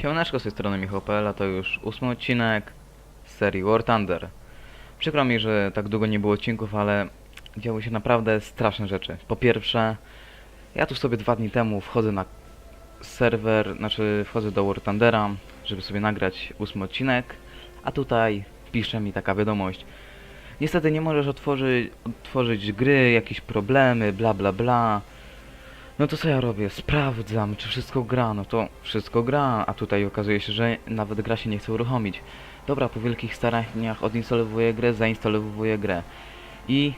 Siemaneczko z tej strony Michał.pl, a to już ósmy odcinek z serii War Thunder. Przykro mi, że tak długo nie było odcinków, ale działy się naprawdę straszne rzeczy. Po pierwsze, ja tu sobie dwa dni temu wchodzę na serwer, znaczy wchodzę do War Thundera, żeby sobie nagrać ósmy odcinek, a tutaj pisze mi taka wiadomość. Niestety nie możesz otworzyć, otworzyć gry, jakieś problemy, bla bla bla. No to co ja robię? Sprawdzam, czy wszystko gra. No to wszystko gra, a tutaj okazuje się, że nawet gra się nie chce uruchomić. Dobra, po wielkich staraniach odinstalowuję grę, zainstalowuję grę. I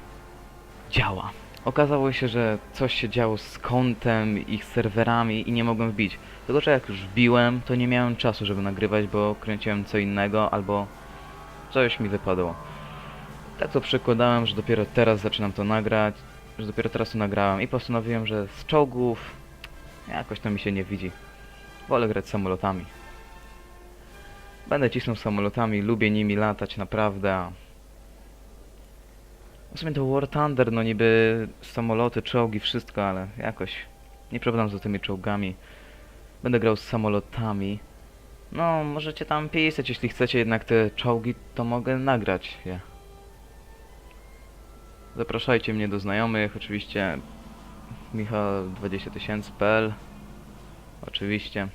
działa. Okazało się, że coś się działo z kontem, ich serwerami i nie mogłem wbić. Tylko, że jak już wbiłem, to nie miałem czasu, żeby nagrywać, bo kręciłem co innego, albo coś mi wypadło. Tak to przekładałem, że dopiero teraz zaczynam to nagrać, że dopiero teraz to nagrałem i postanowiłem, że z czołgów jakoś to mi się nie widzi. Wolę grać samolotami. Będę cisnął samolotami, lubię nimi latać naprawdę. W sumie to War Thunder, no niby samoloty, czołgi, wszystko, ale jakoś nie problem z tymi czołgami. Będę grał z samolotami. No, możecie tam pisać, jeśli chcecie jednak te czołgi, to mogę nagrać je. Zapraszajcie mnie do znajomych, oczywiście michał20000.pl Oczywiście.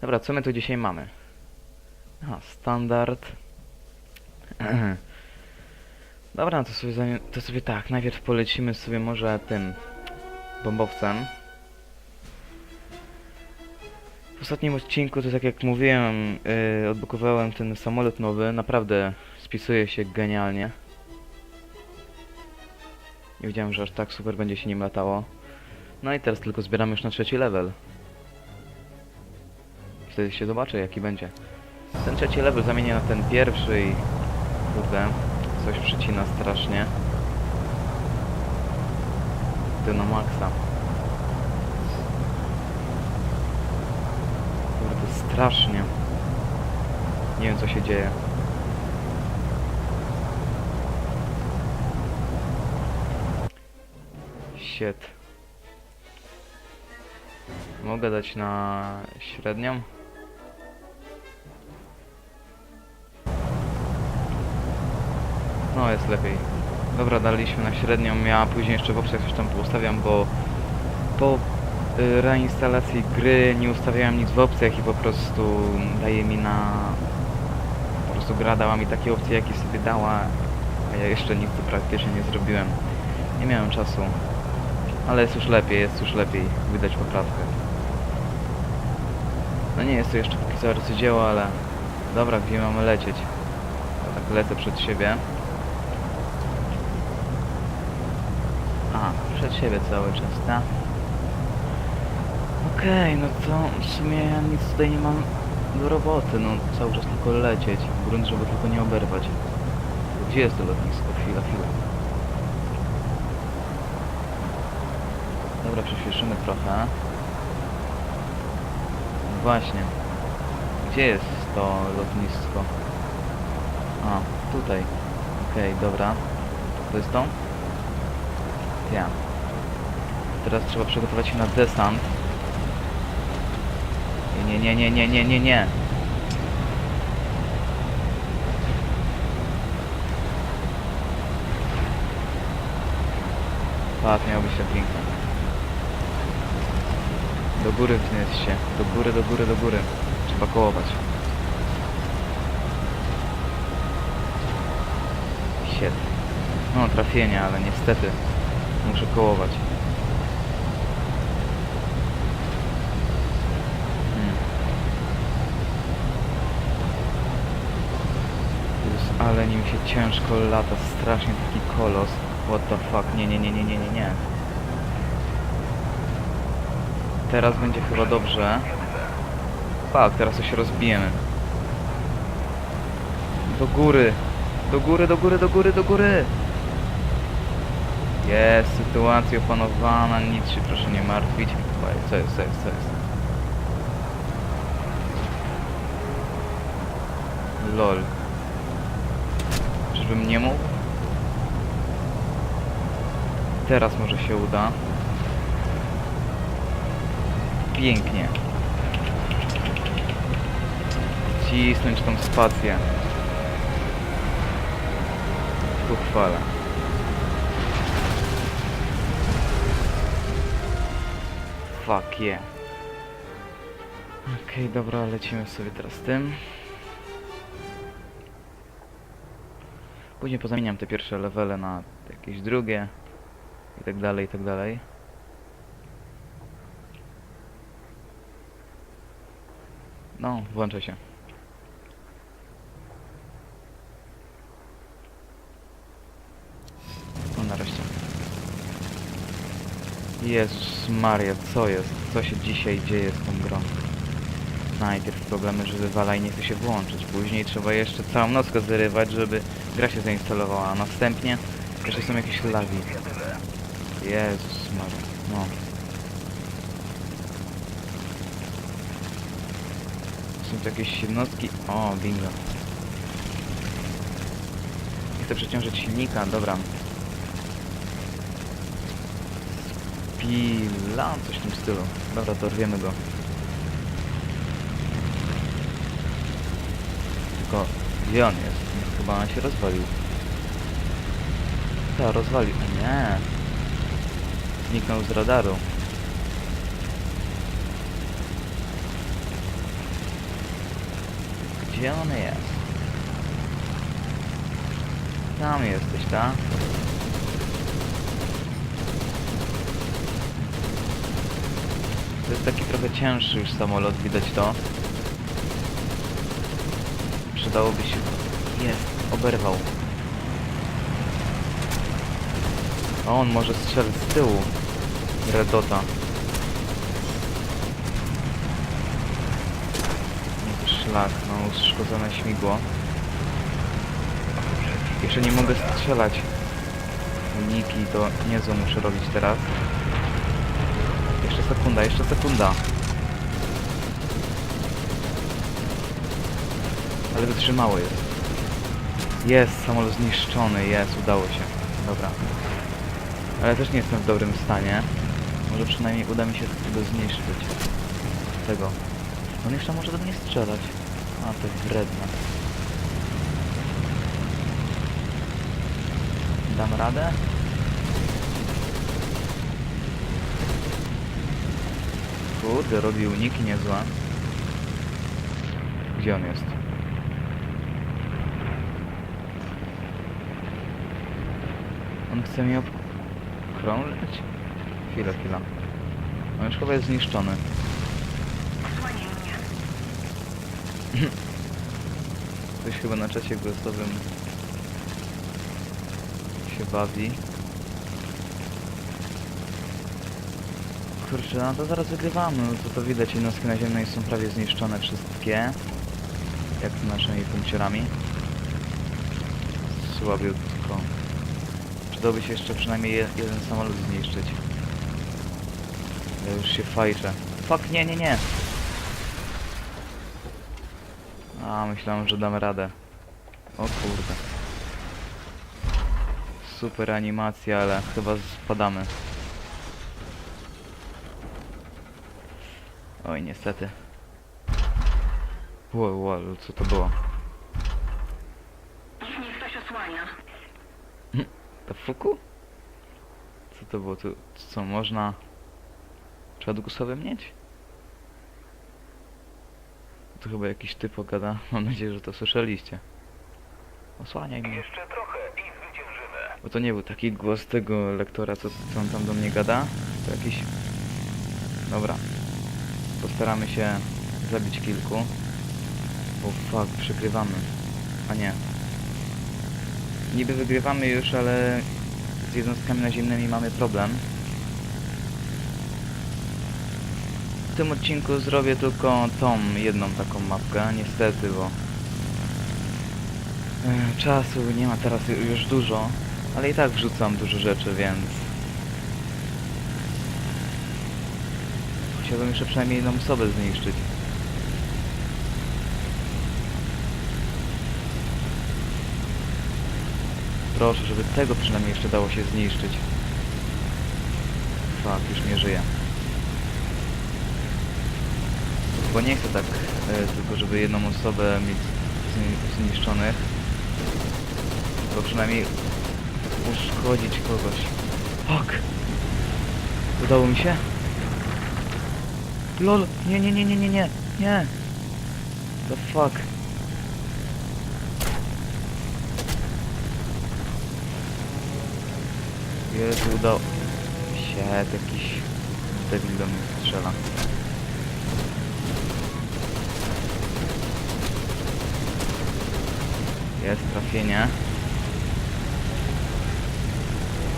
Dobra, co my tu dzisiaj mamy? Aha, standard. Dobra, no to sobie, to sobie tak, najpierw polecimy sobie może tym bombowcem. W ostatnim odcinku, to tak jak mówiłem, yy, odblokowałem ten samolot nowy, naprawdę spisuje się genialnie. Nie wiedziałem, że aż tak super będzie się nim latało. No i teraz tylko zbieramy już na trzeci level. Wtedy się zobaczę jaki będzie. Ten trzeci level zamienię na ten pierwszy i... Kurde, coś przycina strasznie. Maksa. Kurde, strasznie. Nie wiem co się dzieje. Shit. Mogę dać na średnią? No jest lepiej. Dobra, daliśmy na średnią, ja później jeszcze w opcjach coś tam ustawiam, bo po y, reinstalacji gry nie ustawiałem nic w opcjach i po prostu daje mi na... Po prostu gra dała mi takie opcje, jakie sobie dała, a ja jeszcze nic tu praktycznie nie zrobiłem. Nie miałem czasu. Ale jest już lepiej, jest już lepiej. Widać poprawkę. No nie jest to jeszcze póki co arcydzieło, ale... Dobra, gdzie mamy lecieć? Ja tak lecę przed siebie. A, przed siebie cały czas, tak? Okej, no to w sumie ja nic tutaj nie mam do roboty, no cały czas tylko lecieć. Grunt, żeby tylko nie oberwać. Gdzie jest to lotnisko? Chwila, chwila. Dobra, przyspieszymy trochę. Właśnie. Gdzie jest to lotnisko? A, tutaj. Okej, dobra. To jest to? Ja. Teraz trzeba przygotować się na desant. Nie, nie, nie, nie, nie, nie, nie. Patrz, miał być tak piękny. Do góry wznieść się. Do góry, do góry, do góry. Trzeba kołować. Shit. No, trafienie, ale niestety muszę kołować. Hmm. Jezus, ale nim się ciężko lata, strasznie taki kolos. What the fuck, nie, nie, nie, nie, nie, nie, nie. Teraz będzie chyba dobrze. Tak, teraz to się rozbijemy. Do góry. Do góry, do góry, do góry, do góry. Jest sytuacja opanowana, nic się proszę nie martwić. Co jest, co jest, co jest? LOL. Czyżbym nie mógł? Teraz może się uda. Pięknie. Cisnąć tą spację. Ku chwale. Fuck yeah. Okej, dobra, lecimy sobie teraz tym. Później pozamieniam te pierwsze levele na jakieś drugie. I tak dalej, i tak dalej. No, włączę się. No nareszcie. Jezus Maria, co jest? Co się dzisiaj dzieje z tą grą? Najpierw problemy, że wywala i nie chce się włączyć. Później trzeba jeszcze całą nockę zrywać, żeby gra się zainstalowała. A następnie jeszcze są jakieś lagi. Jezus Maria, no. Są tu jakieś jednostki. O, bingo. Nie chcę przeciążyć silnika, dobra. Pila, coś w tym stylu. Dobra, dorwiemy go. Tylko, gdzie on jest? Chyba się rozwalił. Ta, rozwalił. Nie. Zniknął z radaru. Gdzie on jest? Tam jesteś, tak? To jest taki trochę cięższy już samolot, widać to. Przydałoby się... Jest, oberwał. A on może strzelić z tyłu. Redota. To szlak, no uszkodzone śmigło. Jeszcze nie mogę strzelać. Uniki to niezłe muszę robić teraz. Jeszcze sekunda, jeszcze sekunda. Ale wytrzymało jest. Jest, samolot zniszczony, jest, udało się. Dobra. Ale też nie jestem w dobrym stanie. Może przynajmniej uda mi się tego zniszczyć. Tego. On jeszcze może do mnie strzelać. A, to jest wredne. Dam radę? Kurde, robi uniki niezłe. Gdzie on jest? On chce mnie obkrążyć? Chwila, chwila. On już chyba jest zniszczony. Ktoś chyba na czacie głosowym się bawi. Kurczę, no to zaraz wygrywamy, no to to widać, jednostki naziemne są prawie zniszczone wszystkie. Jak naszymi punkciorami. Słabiutko. Przydałoby się jeszcze przynajmniej je, jeden samolot zniszczyć. Ja już się fajczę. Fuck, nie, nie, nie! A, myślałem, że damy radę. O kurde. Super animacja, ale chyba spadamy. Oj, niestety. Wow, wow, co to było? To fuku? Co to było? Tu, co, można... Czy odgłosowy mieć? To chyba jakiś typ ogada. Mam nadzieję, że to słyszeliście. Osłaniaj mnie. Jeszcze trochę i zwyciężymy. Bo to nie był taki głos tego lektora, co, co on tam do mnie gada. To jakiś... Dobra. Postaramy się zabić kilku. O fuck, przegrywamy. A nie. Niby wygrywamy już, ale z jednostkami naziemnymi mamy problem. W tym odcinku zrobię tylko tą jedną taką mapkę, niestety, bo e, czasu nie ma teraz ju- już dużo. Ale i tak wrzucam dużo rzeczy, więc... Chciałbym jeszcze przynajmniej jedną osobę zniszczyć. Proszę, żeby tego przynajmniej jeszcze dało się zniszczyć. Fuck, już nie żyje. Bo nie chcę tak e, tylko, żeby jedną osobę mieć zni- zniszczonych. Bo przynajmniej uszkodzić kogoś. Fuck! Udało mi się? LOL! Nie, nie, nie, nie, nie, nie! Nie! The fuck? Jezu, udało... Shit, jakiś debil do mnie strzela. Jest trafienie.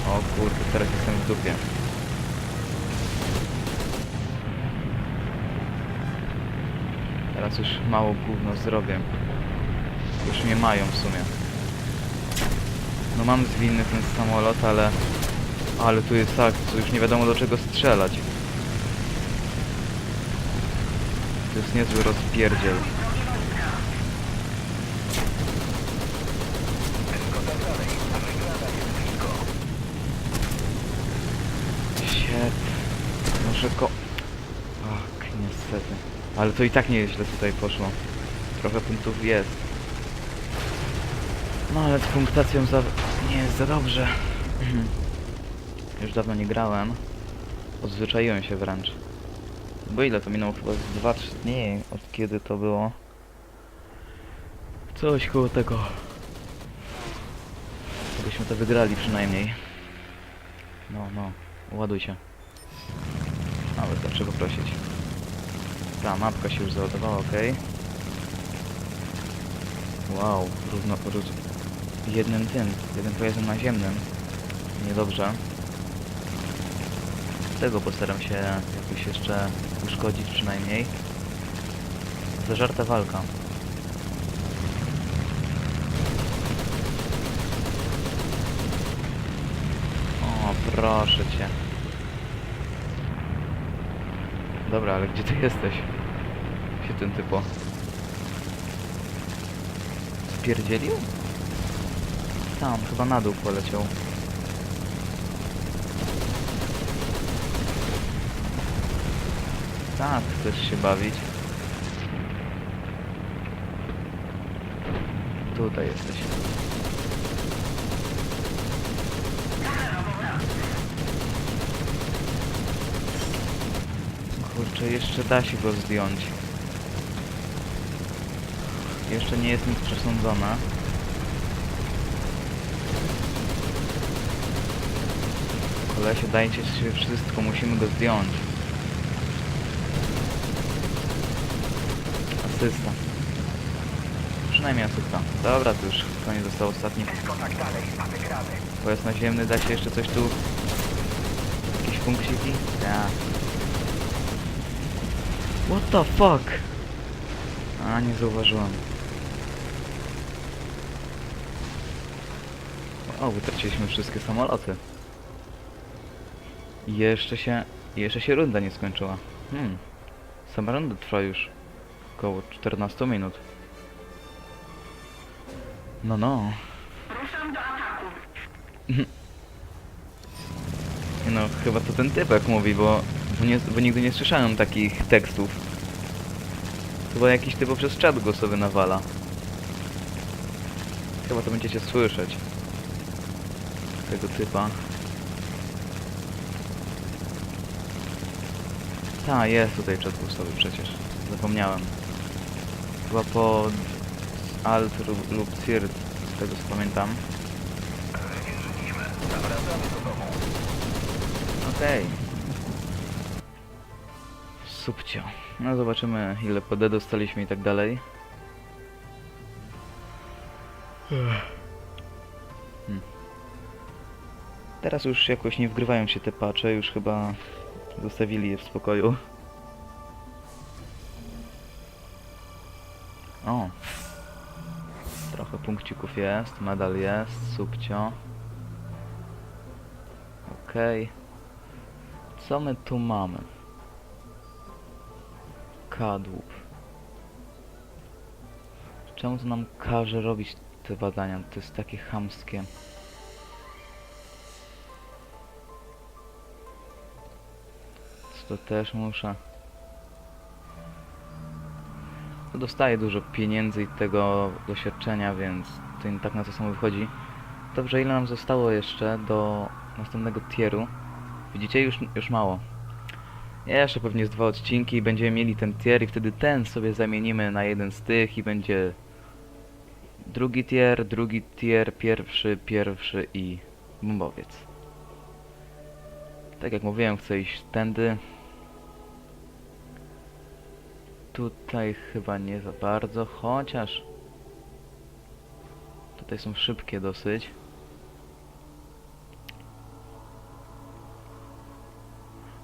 O kurde, teraz jestem w dupie. Teraz już mało gówno zrobię. Już mnie mają w sumie. No mam zwinny ten samolot, ale... Ale tu jest tak, to już nie wiadomo do czego strzelać. To jest niezły rozpierdziel. Shit. Może ko... Ach, niestety. Ale to i tak nie jest źle tutaj poszło. Trochę punktów jest. No ale z punktacją za... nie jest za dobrze. Już dawno nie grałem. Odzwyczaiłem się wręcz. Bo ile to minęło? Chyba z 2-3 dni od kiedy to było. Coś koło tego. Żebyśmy to wygrali przynajmniej. No, no. Ładuj się. Ale to trzeba prosić. Ta mapka się już załadowała, ok. Wow, równo, róż... jednym tym, jednym pojazdem naziemnym. Niedobrze. Tego postaram się jakoś jeszcze uszkodzić przynajmniej. Zażarta walka. O, proszę cię. Dobra, ale gdzie ty jesteś? Się ten typo. Spierdzielił? Tam, chyba na dół poleciał. Tak, chcesz się bawić. Tutaj jesteś. Kurczę, jeszcze da się go zdjąć. Jeszcze nie jest nic przesądzone. Kolesie, dajcie się wszystko, musimy go zdjąć. Asysta. Przynajmniej asysta. Dobra, to już koniec został ostatni. Pojazd naziemny, da się jeszcze coś tu? Jakieś punkciki? Ja. What the fuck? A, nie zauważyłem. O, wytraciliśmy wszystkie samoloty. Jeszcze się... Jeszcze się runda nie skończyła. Hmm. Sama runda trwa już około 14 minut. No, no. Nie No, chyba to ten typek mówi, bo, bo, nie, bo nigdy nie słyszałem takich tekstów. Chyba jakiś typ przez czat go sobie nawala. Chyba to będziecie słyszeć. Tego typa. Ta, jest tutaj czat głosowy przecież. Zapomniałem. Chyba po Alt lub, Cirt, z tego co pamiętam. Okej. Subcio. No zobaczymy ile PD dostaliśmy i tak dalej. Hmm. Teraz już jakoś nie wgrywają się te pacze, już chyba zostawili je w spokoju. Punkcików jest, medal jest, subcio. Okej. Co my tu mamy? Kadłub. Czemu to nam każe robić te badania? To jest takie chamskie. To też muszę. Dostaję dużo pieniędzy i tego doświadczenia, więc to tak na to samo wychodzi. Dobrze, ile nam zostało jeszcze do następnego tieru? Widzicie, już, już mało. Jeszcze pewnie z dwa odcinki i będziemy mieli ten tier i wtedy ten sobie zamienimy na jeden z tych i będzie drugi tier, drugi tier, pierwszy, pierwszy i bombowiec. Tak jak mówiłem, chcę iść tędy. Tutaj chyba nie za bardzo, chociaż tutaj są szybkie dosyć.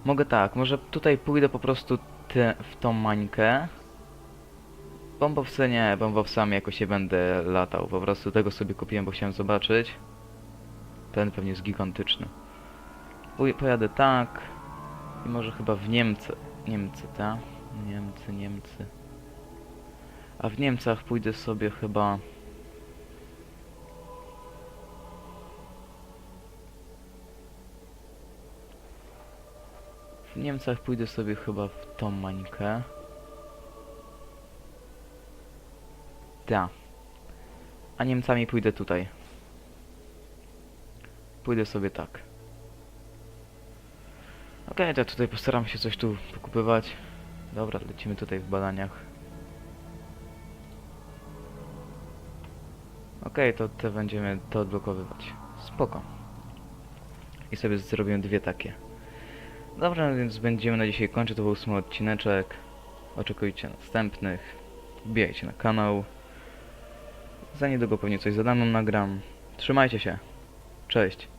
Mogę tak, może tutaj pójdę po prostu te, w tą mańkę. Bombowce nie, bombowcami jakoś nie będę latał. Po prostu tego sobie kupiłem, bo chciałem zobaczyć. Ten pewnie jest gigantyczny. Pojadę tak. I może chyba w Niemcy. Niemcy, tak? Niemcy, Niemcy. A w Niemcach pójdę sobie chyba... W Niemcach pójdę sobie chyba w tą mańkę. Ta. A Niemcami pójdę tutaj. Pójdę sobie tak. Okej, to tutaj postaram się coś tu pokupywać. Dobra, lecimy tutaj w badaniach. Okej, to te będziemy to odblokowywać. Spoko. I sobie zrobię dwie takie. Dobra, więc będziemy na dzisiaj kończyć. To był ósmy odcineczek. Oczekujcie następnych. Wbijajcie na kanał. Za niedługo pewnie coś za daną nagram. Trzymajcie się. Cześć.